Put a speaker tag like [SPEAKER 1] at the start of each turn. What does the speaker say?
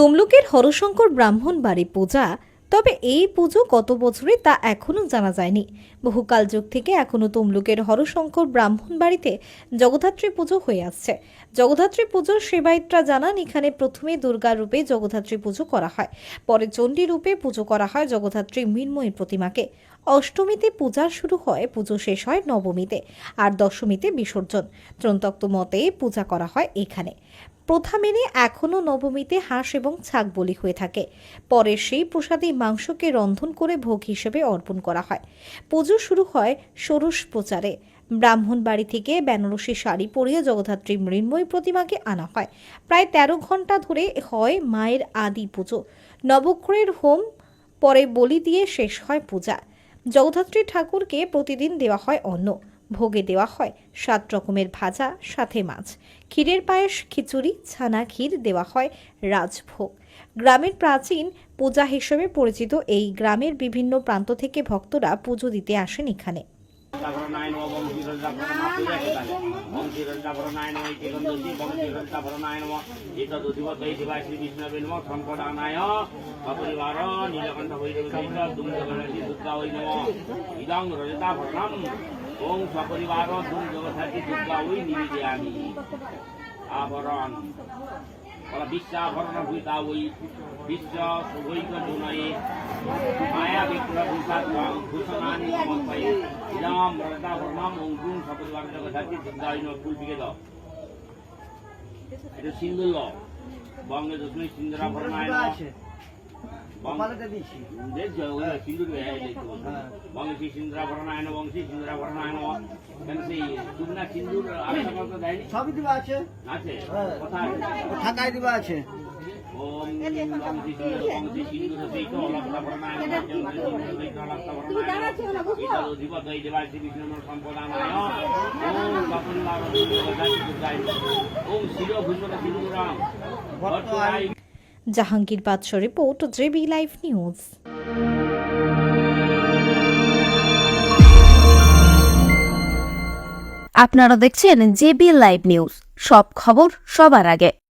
[SPEAKER 1] তমলুকের হরশঙ্কর ব্রাহ্মণ বাড়ি পূজা। তবে এই পুজো কত বছরে তা এখনও জানা যায়নি। বহুকাল যুগ থেকে এখনও তমলুকের হরশঙ্কর ব্রাহ্মণ বাড়িতে জগদ্ধাত্রী পুজো হয়ে আসছে। জগদ্ধাত্রী পুজোর সেবায়িতরা জানান, এখানে প্রথমে দুর্গা রূপে জগদ্ধাত্রী পুজো করা হয়। পরে চণ্ডী রূপে পুজো করা হয় জগদ্ধাত্রী মৃন্ময়ী প্রতিমাকে। অষ্টমীতে পূজা শুরু হয়, পুজো শেষ হয় নবমীতে, আর দশমীতে বিসর্জন। ত্রন্তক্ত মতে পূজা করা হয় এখানে। প্রথা মেনে এখনও নবমীতে হাঁস এবং ছাগ বলি হয়ে থাকে। পরে সেই প্রসাদে মাংসকে রন্ধন করে ভোগ হিসেবে অর্পণ করা হয়। পুজো শুরু হয় ষোড়শ প্রচারে। ব্রাহ্মণ বাড়ি থেকে বেনারসি শাড়ি পরিয়ে জগদ্ধাত্রী মৃন্ময়ী প্রতিমাকে আনা হয়। প্রায় তেরো ঘণ্টা ধরে হয় মায়ের আদি পুজো। নবগ্রহের হোম পরে বলি দিয়ে শেষ হয় পূজা। জগদ্ধাত্রী ঠাকুরকে প্রতিদিন দেওয়া হয় অন্ন। ভোগে দেওয়া হয়। সাত রকমের ভাজা, সাথে মাছ। ক্ষীরের পায়েস, খিচুড়ি, ছানা ক্ষীর দেওয়া হয় রাজভোগ। গ্রামের প্রাচীন পূজা হিসেবে পরিচিত এই গ্রামের বিভিন্ন প্রান্ত থেকে ভক্তরা পুজো দিতে আসেন এখানে।
[SPEAKER 2] ভরনায় নম বংশীরঞ্জা ভরনা পূজা কেতালে বংশীরঞ্জা ভরনায় নম চিরন্দোষী বংশীরঞ্জা ভরনায় নম এতদুধিবদ্বৈ দিবায় শ্রী বিষ্ণবে নম সম্পদানায় সপরিবার নীলকণ্ঠ ভৈরব দৈত দুম জগন্নাথী দুর্গা ওই নম ইদং রজতা ভরণম ওং সপরিবার দুম জগন্নাথী দুর্গা ওই নিবেদয়ামি আভরণ বলা বিশ্বাভরণ ভূতা ওই বিশ্ব শুভৈক জুনয়ে মায়া বিপ্লব ভূষাত্মং ভূষণানি সমর্পয়ে ইদম রজতা ভরণম অঙ্কুম সপরিবার জগদ্ধাত্রী দুর্গায় নম ফুল দাও। এটা সিন্ধুর ল। বঙ্গে দক্ষিণ সিন্ধুরা ভরণায় নম।
[SPEAKER 3] কপালেতে দিছি
[SPEAKER 2] দেখছ ওই সিন্ধুর বঙ্গে শ্রী সিন্ধুরা ভরণায় নম বংশী সিন্ধুরা কেন সেই শুকনা সিন্ধুর দেয়নি?
[SPEAKER 3] সবই দিবা আছে?
[SPEAKER 2] আছে?
[SPEAKER 3] হ্যাঁ। থাকায় দিবা আছে?
[SPEAKER 2] ওম বংশী সিন্ধুর বংশী সিন্ধুর সহিত অলক্তা ভরণায় নম। অলক্তা ভরণায়
[SPEAKER 1] Jahangir Badsha report JB live news.
[SPEAKER 4] আপনারা দেখছেন জেবি লাইভ নিউজ। সব খবর সবার আগে।